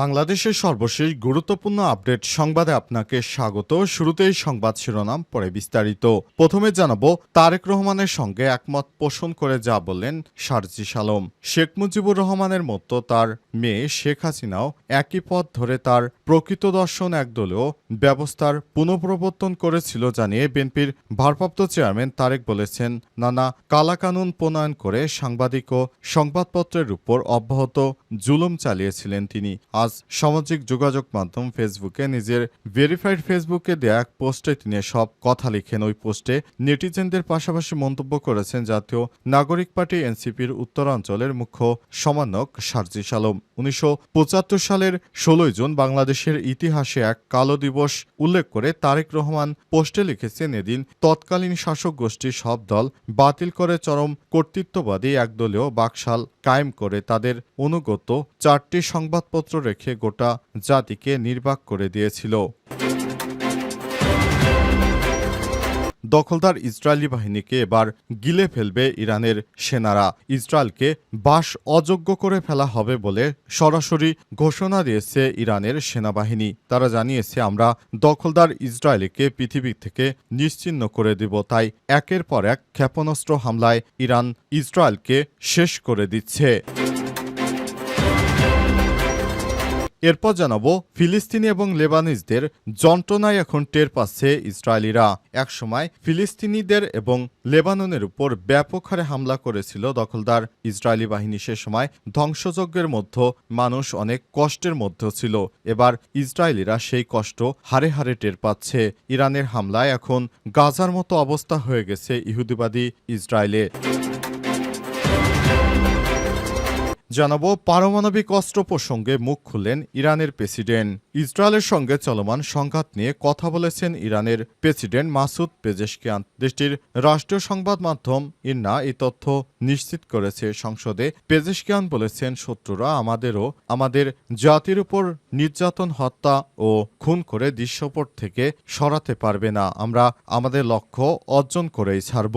বাংলাদেশের সর্বশেষ গুরুত্বপূর্ণ আপডেট সংবাদে আপনাকে স্বাগত। শুরুতেই সংবাদ শিরোনাম, পরে বিস্তারিত। প্রথমে জানাব, তারেক রহমানের সঙ্গে একমত পোষণ করে যা বললেন সারজি সালম। শেখ মুজিবুর রহমানের মতো তার মেয়ে শেখ হাসিনাও একই পথ ধরে তার প্রকৃত দর্শন একদলেও ব্যবস্থার পুনঃপ্রবর্তন করেছিল জানিয়ে বিএনপির ভারপ্রাপ্ত চেয়ারম্যান তারেক বলেছেন। নানা কালাকানুন প্রণয়ন করে সাংবাদিক ও সংবাদপত্রের উপর অব্যাহত জুলুম চালিয়েছিলেন তিনি। আজ সামাজিক যোগাযোগ মাধ্যম ফেসবুকে নিজের ভেরিফাইড ফেসবুকে দেয়া এক পোস্টে তিনি সব কথা লিখেন। ওই পোস্টে নেটিজেনদের পাশাপাশি মন্তব্য করেছেন জাতীয় নাগরিক পার্টি এনসিপির উত্তরাঞ্চলের মুখ্য সমন্বয়ক সারজি সালম। উনিশশো সালের ষোলোই জুন বাংলাদেশের ইতিহাসে এক কালো দিবস উল্লেখ করে তারেক রহমান পোস্টে লিখেছেন, এদিন তৎকালীন শাসক গোষ্ঠীর সব দল বাতিল করে চরম কর্তৃত্ববাদী একদলীয় বাকশাল কায়েম করে তাদের অনুগত চারটি সংবাদপত্র রেখে গোটা জাতিকে নির্বাক করে দিয়েছিল। দখলদার ইসরায়েলি বাহিনীকে এবার গিলে ফেলবে ইরানের সেনারা। ইসরায়েলকে বাস অযোগ্য করে ফেলা হবে বলে সরাসরি ঘোষণা দিয়েছে ইরানের সেনাবাহিনী। তারা জানিয়েছে, আমরা দখলদার ইসরায়েলকে পৃথিবী থেকে নিশ্চিহ্ন করে দিব, তাই একের পর এক ক্ষেপণাস্ত্র হামলায় ইরান ইসরায়েলকে শেষ করে দিচ্ছে। এরপর জানাব, ফিলিস্তিনি এবং লেবানিজদের যন্ত্রণায় এখন টের পাচ্ছে ইসরায়েলিরা। একসময় ফিলিস্তিনিদের এবং লেবাননের উপর ব্যাপক হারে হামলা করেছিল দখলদার ইসরায়েলি বাহিনী। সে সময় ধ্বংসযজ্ঞের মধ্যে মানুষ অনেক কষ্টের মধ্যে ছিল। এবার ইসরায়েলিরা সেই কষ্ট হারে হারে টের পাচ্ছে। ইরানের হামলায় এখন গাজার মতো অবস্থা হয়ে গেছে ইহুদিবাদী ইসরায়েলে। জানাব, পারমাণবিক অস্ত্র প্রসঙ্গে মুখ খুললেন ইরানের প্রেসিডেন্ট। ইসরায়েলের সঙ্গে চলমান সংঘাত নিয়ে কথা বলেছেন ইরানের প্রেসিডেন্ট মাসুদ পেজেশকিয়ান। দেশটির রাষ্ট্রীয় সংবাদ মাধ্যম ইন্না এই তথ্য নিশ্চিত করেছে। সংসদে পেজেশকিয়ান বলেছেন, শত্রুরা আমাদেরও, আমাদের জাতির উপর নির্যাতন, হত্যা ও খুন করে দৃশ্যপট থেকে সরাতে পারবে না। আমরা আমাদের লক্ষ্য অর্জন করেই ছাড়ব।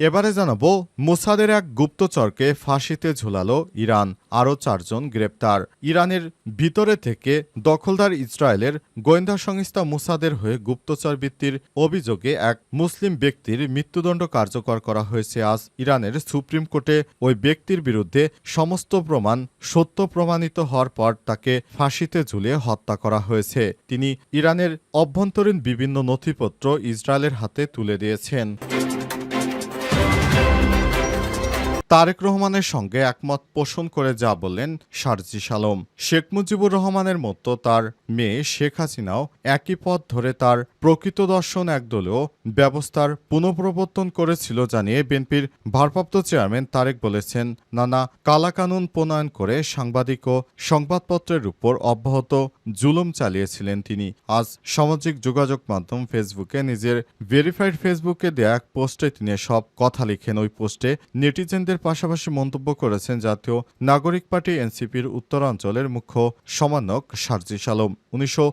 এবারে জানাব, মোসাদের এক গুপ্তচরকে ফাঁসিতে ঝুলালো ইরান। আরও চারজন গ্রেপ্তার। ইরানের ভিতরে থেকে দখলদার ইসরায়েলের গোয়েন্দা সংস্থা মুসাদের হয়ে গুপ্তচর বৃত্তির অভিযোগে এক মুসলিম ব্যক্তির মৃত্যুদণ্ড কার্যকর করা হয়েছে আজ ইরানের সুপ্রিম কোর্টে। ওই ব্যক্তির বিরুদ্ধে সমস্ত প্রমাণ সত্য প্রমাণিত হওয়ার পর তাকে ফাঁসিতে ঝুলিয়ে হত্যা করা হয়েছে। তিনি ইরানের অভ্যন্তরীণ বিভিন্ন নথিপত্র ইসরায়েলের হাতে তুলে দিয়েছেন। তারেক রহমানের সঙ্গে একমত পোষণ করে যা বললেন সারজি সালম। শেখ মুজিবুর রহমানের মতো তার মেয়ে শেখ হাসিনাও একই পথ ধরে তার প্রকৃত দর্শন একদলেও ব্যবস্থার পুনঃপ্রবর্তন করেছিল জানিয়ে বিএনপির ভারপ্রাপ্ত চেয়ারম্যান তারেক বলেছেন। নানা কালাকানুন প্রণয়ন করে সাংবাদিক ও সংবাদপত্রের উপর অব্যাহত জুলুম চালিয়েছিলেন তিনি। আজ সামাজিক যোগাযোগ মাধ্যম ফেসবুকে নিজের ভেরিফাইড ফেসবুকে দেয়া এক পোস্টে তিনি সব কথা লিখেন। ওই পোস্টে নেটিজেনদের পাশাপাশি মন্তব্য করেছেন জাতীয় নাগরিক পার্টি এনসিপির উত্তরাঞ্চলের মুখ্য সমন্বয়ক সারজি সালম। উনিশশো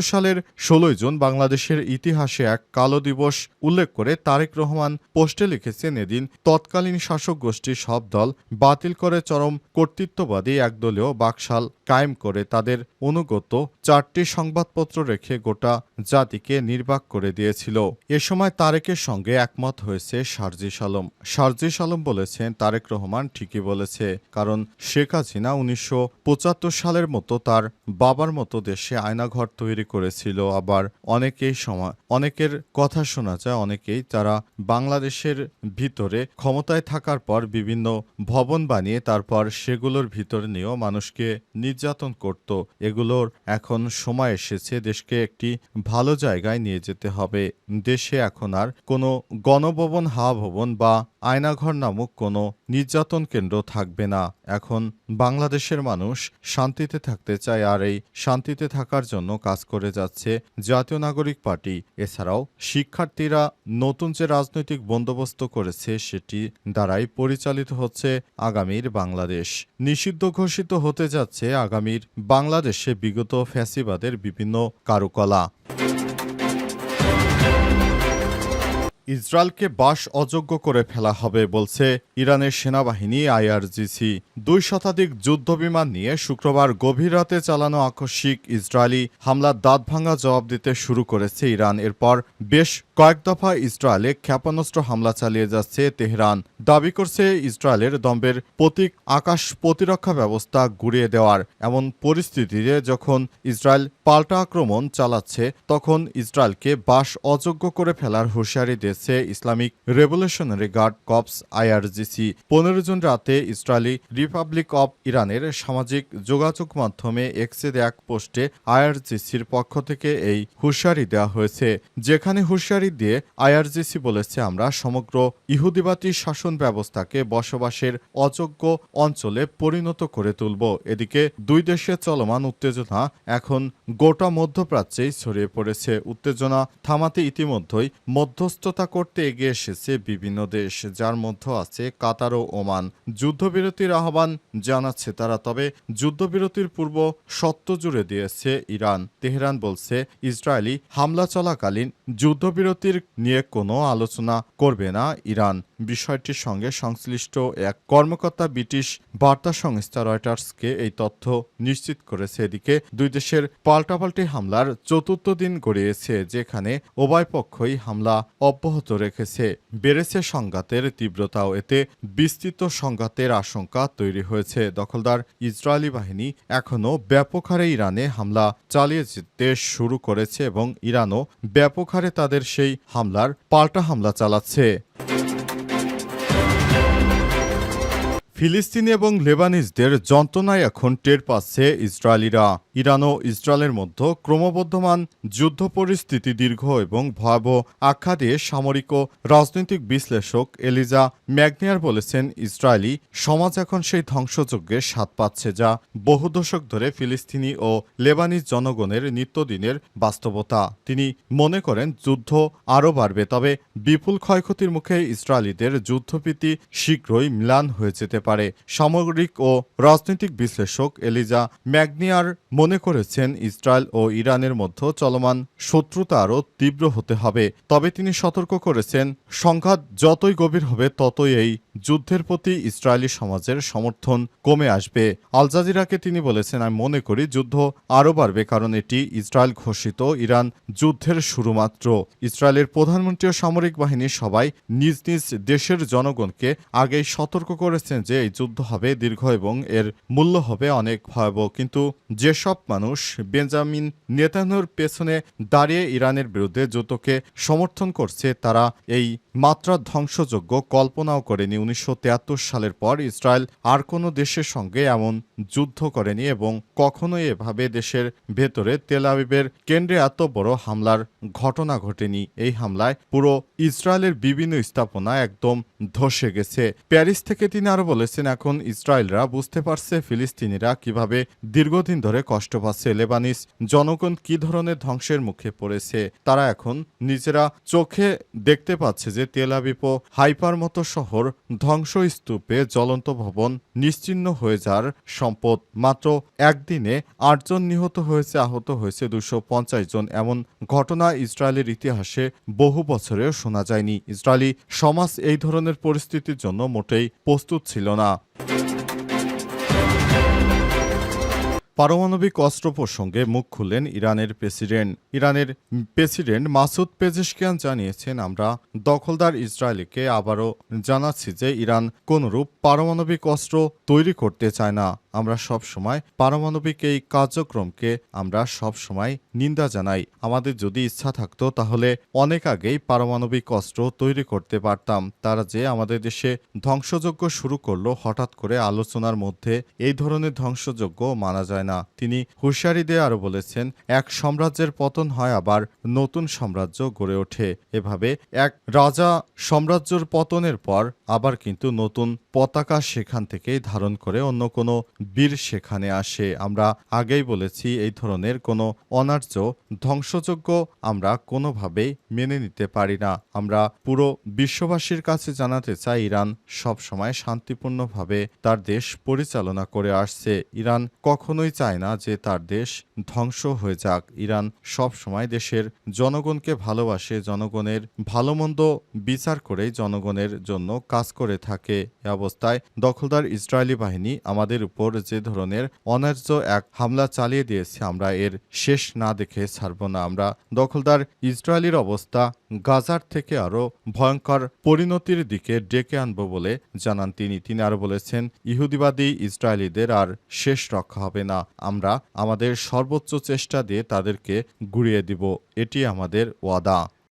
সালের ষোলোই জুন বাংলাদেশের ইতিহাসে এক কালো দিবস উল্লেখ করে তারেক রহমান পোস্টে লিখেছেন এদিন, তৎকালীন শাসক গোষ্ঠীর সব দল বাতিল করে চরম কর্তৃত্ববাদী একদলীয় বাকশাল কায়েম করে তাদের অনুগত চারটি সংবাদপত্র রেখে গোটা জাতিকে নির্বাক করে দিয়েছিল। এ সময় তারেকের সঙ্গে একমত হয়েছে সারজি সালম। সারজি সালম বলেছেন তারেক রহমান ঠিকই বলেছে, কারণ শেখ হাসিনা উনিশশো পঁচাত্তর সালের মতো তার বাবার মতো দেশে আয়নাঘর তৈরি করেছিল। আবার অনেকেই সময় অনেকের কথা শোনা যায়, অনেকেই তারা বাংলাদেশের ভিতরে ক্ষমতায় থাকার পর বিভিন্ন ভবন বানিয়ে তারপর সেগুলোর ভিতরে নিয়েও মানুষকে নির্যাতন করত। এগুলোর এখন সময় এসেছে, দেশকে একটি ভালো জায়গায় নিয়ে যেতে হবে। দেশে এখন আর কোনো গণভবন হাওয়া ভবন বা আয়নাঘর নামক কোনো নির্যাতন কেন্দ্র থাকবে না। এখন বাংলাদেশের মানুষ শান্তিতে থাকতে চায় আর এই শান্তিতে থাকার জন্য কাজ করে যাচ্ছে জাতীয় নাগরিক পার্টি। এছাড়াও শিক্ষার্থীরা নতুন যে রাজনৈতিক বন্দোবস্ত করেছে সেটি দ্বারাই পরিচালিত হচ্ছে আগামীর বাংলাদেশ। নিষিদ্ধ ঘোষিত হতে যাচ্ছে আগামীর বাংলাদেশে বিগত ফ্যাসিবাদের বিভিন্ন কারুকলা। ইসরায়েলকে বাস অযোগ্য করে ফেলা হবে বলছে ইরানের সেনাবাহিনী আইআরজিসি। দুই শতাধিক যুদ্ধবিমান নিয়ে শুক্রবার গভীর রাতে চালানো আকস্মিক ইসরায়েলি হামলার দাঁতভাঙা জবাব দিতে শুরু করেছে ইরান। এরপর বেশ কয়েক দফা ইসরায়েলে ক্ষেপণাস্ত্র হামলা চালিয়ে যাচ্ছে তেহরান। দাবি করছে ইসরায়েলের দম্বের প্রতীক আকাশ প্রতিরক্ষা ব্যবস্থা গুড়িয়ে দেওয়ার এমন পরিস্থিতিতে যখন ইসরায়েল পাল্টা আক্রমণ চালাচ্ছে, তখন ইসরায়েলকে বাস অযোগ্য করে ফেলার হুঁশিয়ারি দিয়েছে Islamic revolutionary guard corps IRGC. পনেরো জুন রাতে ইসরায়েলি রিপাবলিক অব ইরানের সামাজিক যোগাযোগ মাধ্যমে এক্সের এক পোস্টে আইআরজিসির পক্ষ থেকে এই হুঁশিয়ারি দেওয়া হয়েছে। যেখানে হুঁশিয়ারি দিয়ে আইআরজিসি বলেছে, আমরা সমগ্র ইহুদিবাদী শাসন ব্যবস্থাকে বসবাসের অযোগ্য অঞ্চলে পরিণত করে তুলব। এদিকে দুই দেশের চলমান উত্তেজনা এখন গোটা মধ্যপ্রাচ্যেই ছড়িয়ে পড়েছে উত্তেজনা, থামাতে ইতিমধ্যেই মধ্যস্থতা করতে এগিয়ে এসেছে বিভিন্ন দেশ, যার মধ্যে আছে কাতার ও ওমান। যুদ্ধবিরতির আহ্বান জানাচ্ছে তারা, তবে যুদ্ধবিরতির পূর্ব সত্য জুড়ে দিয়েছে ইরান। তেহরান বলছে, ইসরায়েলি হামলা চলাকালীন যুদ্ধবিরতির নিয়ে কোনো আলোচনা করবে না ইরান। বিষয়টির সঙ্গে সংশ্লিষ্ট এক কর্মকর্তা ব্রিটিশ বার্তা সংস্থা রয়টার্সকে এই তথ্য নিশ্চিত করেছে। এদিকে দুই দেশের পাল্টাপাল্টি হামলার চতুর্থ দিন গড়িয়েছে, যেখানে উভয় পক্ষই হামলা অব্যাহত রেখেছে। বেড়েছে সংঘাতের তীব্রতাও, এতে বিস্তৃত সংঘাতের আশঙ্কা তৈরি হয়েছে। দখলদার ইসরায়েলি বাহিনী এখনও ব্যাপক হারে ইরানে হামলা চালিয়ে যেতে শুরু করেছে এবং ইরানও ব্যাপক হারে তাদের সেই হামলার পাল্টা হামলা চালাচ্ছে। ফিলিস্তিনি এবং লেবানিজদের যন্ত্রণায় এখন টের পাচ্ছে ইসরায়েলিরা। ইরান ও ইসরায়েলের মধ্যে ক্রমবর্ধমান যুদ্ধ পরিস্থিতি দীর্ঘ এবং ভয়াবহ আখ্যা দিয়ে সামরিক ও রাজনৈতিক বিশ্লেষক এলিজা ম্যাগনিয়ার বলেছেন, ইসরায়েলি সমাজ এখন সেই ধ্বংসযজ্ঞের স্বাদ পাচ্ছে যা বহু দশক ধরে ফিলিস্তিনি ও লেবানিজ জনগণের নিত্যদিনের বাস্তবতা। তিনি মনে করেন, যুদ্ধ আরও বাড়বে, তবে বিপুল ক্ষয়ক্ষতির মুখে ইসরায়েলিদের যুদ্ধভীতি শীঘ্রই ম্লান হয়ে যেতে পারে। সামরিক ও রাজনৈতিক বিশ্লেষক এলিজা ম্যাগনিয়ার মনে করেছেন, ইসরায়েল ও ইরানের মধ্যে চলমান শত্রুতা আরও তীব্র হতে হবে। তবে তিনি সতর্ক করেছেন, সংঘাত যতই গভীর হবে, ততই এই যুদ্ধের প্রতি ইসরায়েলি সমাজের সমর্থন কমে আসবে। আল জাজিরাকে তিনি বলেছেন, আমি মনে করি যুদ্ধ আরও বাড়বে কারণ এটি ইসরায়েল ঘোষিত ইরান যুদ্ধের শুরু মাত্র ইসরায়েলের প্রধানমন্ত্রী ও সামরিক বাহিনী সবাই নিজ নিজ দেশের জনগণকে আগেই সতর্ক করেছেন যে এই যুদ্ধ হবে দীর্ঘ এবং এর মূল্য হবে অনেক ভয়াবহ। কিন্তু যেসব মানুষ বেঞ্জামিন নেতানোর পেছনে দাঁড়িয়ে ইরানের বিরুদ্ধে যুদ্ধকে সমর্থন করছে, তারা এই মাত্রা ধ্বংসযোগ্য কল্পনাও করেনি। উনিশশো তিয়াত্তর সালের পর ইসরায়েল আর কোনো দেশের সঙ্গে এমন যুদ্ধ করেনি এবং কখনোই এভাবে দেশের ভেতরে তেল আবিবের কেন্দ্রে এত বড় হামলার ঘটনা ঘটেনি। এই হামলায় পুরো ইসরায়েলের বিভিন্ন স্থাপনা একদম ধসে গেছে। প্যারিস থেকে তিনি আরও বলেছেন, এখন ইসরায়েলরা বুঝতে পারছে ফিলিস্তিনিরা কীভাবে দীর্ঘদিন ধরে কষ্ট পাচ্ছে। লেবানিস জনগণ কি ধরনের ধ্বংসের মুখে পড়েছে? তারা এখন নিজেরা চোখে দেখতে পাচ্ছে যে তেল আবিব ও হাইপার মতো শহর ধ্বংসস্তূপে জ্বলন্ত ভবন নিশ্চিহ্ন হয়ে যাওয়ার সম্পদ মাত্র একদিনে আটজন নিহত হয়েছে, আহত হয়েছে দুশো জন। এমন ঘটনা ইসরায়েলের ইতিহাসে বহু বছরেও শোনা যায়নি। ইসরায়েলি সমাজ এই ধরনের পরিস্থিতির জন্য মোটেই প্রস্তুত ছিল না। পারমাণবিক অস্ত্র প্রসঙ্গে মুখ খুললেন ইরানের প্রেসিডেন্ট। ইরানের প্রেসিডেন্ট মাসুদ পেজেশকিয়ান জানিয়েছেন, আমরা দখলদার ইসরায়েলকে আবারও জানাচ্ছি যে ইরান কোনরূপ পারমাণবিক অস্ত্র তৈরি করতে চায় না। আমরা সব সময় পারমাণবিক এই কার্যক্রমকে আমরা সব সময় নিন্দা জানাই। আমাদের যদি ইচ্ছা থাকতো তাহলে অনেক আগেই পারমাণবিক অস্ত্র তৈরি করতে পারতাম। তারা যে আমাদের দেশে ধ্বংসযজ্ঞ শুরু করল হঠাৎ করে আলোচনার মধ্যে এই ধরনের ধ্বংসযজ্ঞ মানা যায় যায় না। তিনি হুঁশিয়ারি দিয়ে আরও বলেছেন, এক সাম্রাজ্যের পতন হয় আবার নতুন সাম্রাজ্য গড়ে ওঠে। এভাবে এক রাজা সাম্রাজ্যর পতনের পর আবার কিন্তু নতুন পতাকা সেখান থেকেই ধারণ করে অন্য কোনো বীর সেখানে আসে। আমরা আগেই বলেছি, এই ধরনের কোনো অনার্য ধ্বংসযোগ্য আমরা কোনোভাবেই মেনে নিতে পারি না। আমরা পুরো বিশ্ববাসীর কাছে জানাতে চাই, ইরান সবসময় শান্তিপূর্ণভাবে তার দেশ পরিচালনা করে আসছে। ইরান কখনোই চায় না যে তার দেশ ধ্বংস হয়ে যাক। ইরান সব সময় দেশের জনগণকে ভালোবাসে, জনগণের ভালো মন্দ বিচার করেই জনগণের জন্য কাজ করে থাকে। এ অবস্থায় দখলদার ইসরায়েলি বাহিনী আমাদের উপর যে ধরনের অন্যায্য এক হামলা চালিয়ে দিয়েছে, আমরা এর শেষ না দেখে ছাড়ব না। আমরা দখলদার ইসরায়েলির অবস্থা গাজার থেকে আরও ভয়ঙ্কর পরিণতির দিকে ডেকে আনব বলে জানান তিনি। তিনি আরও বলেছেন, ইহুদিবাদী ইসরায়েলিদের আর শেষ রক্ষা হবে না। আমরা আমাদের সর্বোচ্চ চেষ্টা দিয়ে তাদেরকে গুড়িয়ে দিব। এটি আমাদের ওয়াদা।